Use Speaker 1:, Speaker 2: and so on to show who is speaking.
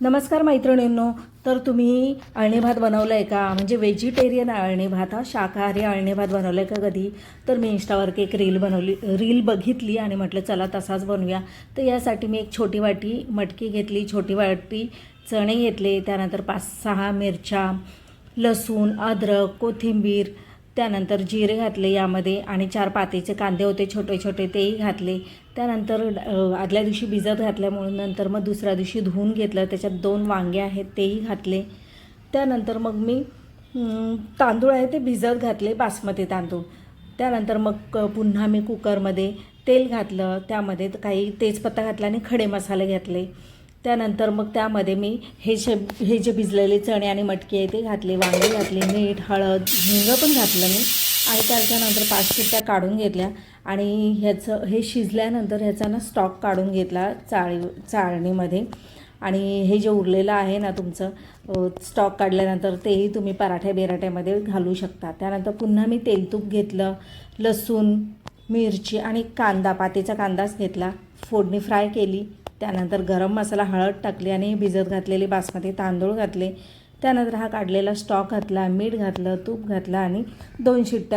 Speaker 1: नमस्कार मैत्रिणींनो तर तुम्ही अळणी भात बनवला आहे का? म्हणजे व्हेजिटेरियन अळणी भात हा? शाकाहारी अळणी भात बनवला आहे का कधी? तर मी इंस्टावरती एक रील बनवली रील बघितली आणि म्हटलं चला तसाच बनवूया. तर यासाठी मी एक छोटी वाटी मटकी घेतली छोटी वाटी चणे घेतले त्यानंतर पाच सहा मिरच्या लसूण अद्रक कोथिंबीर त्यानंतर जिरे घातले यामध्ये आणि चार पातेचे कांदे होते छोटे छोटे तेही घातले. त्यानंतर आदल्या दिवशी भिजत घातल्यामुळे नंतर मग दुसऱ्या दिवशी धुवून घेतलं. त्याच्यात दोन वांगे आहेत तेही घातले. त्यानंतर मग मी तांदूळ आहे ते भिजत घातले बासमती तांदूळ. त्यानंतर मग क- पुन्हा मी कुकरमध्ये तेल घातलं. त्यामध्ये काही तेजपत्ता घातला आणि खडे मसाले घातले. त्यानंतर मग त्यामध्ये मी हे जे हे जे भिजलेले चणे आणि मटकी आहे ते घातले वांगे घातले मीठ हळद हिंग पण घातलं मी. आणि त्याच्यानंतर पाच शिट्ट्या काढून घेतल्या. आणि ह्याचं हे शिजल्यानंतर ह्याचा ना स्टॉक काढून घेतला चाळी चाळणीमध्ये. आणि हे जे उरलेलं आहे ना तुमचं स्टॉक काढल्यानंतर तेही तुम्ही पराठे बिराठ्यामध्ये घालू शकता. त्यानंतर पुन्हा मी तेलतूप घेतलं लसूण मिरची आणि कांदा पातेचा कांदाच घेतला. फोडणी फ्राय केली. त्यानंतर गरम मसाला हळद टाकली आणि भिजत घातलेले बासमती तांदूळ घातले. त्यानंतर हा काढलेला स्टॉक घातला मीठ घातलं तूप घातलं आणि दोन शिट्ट्या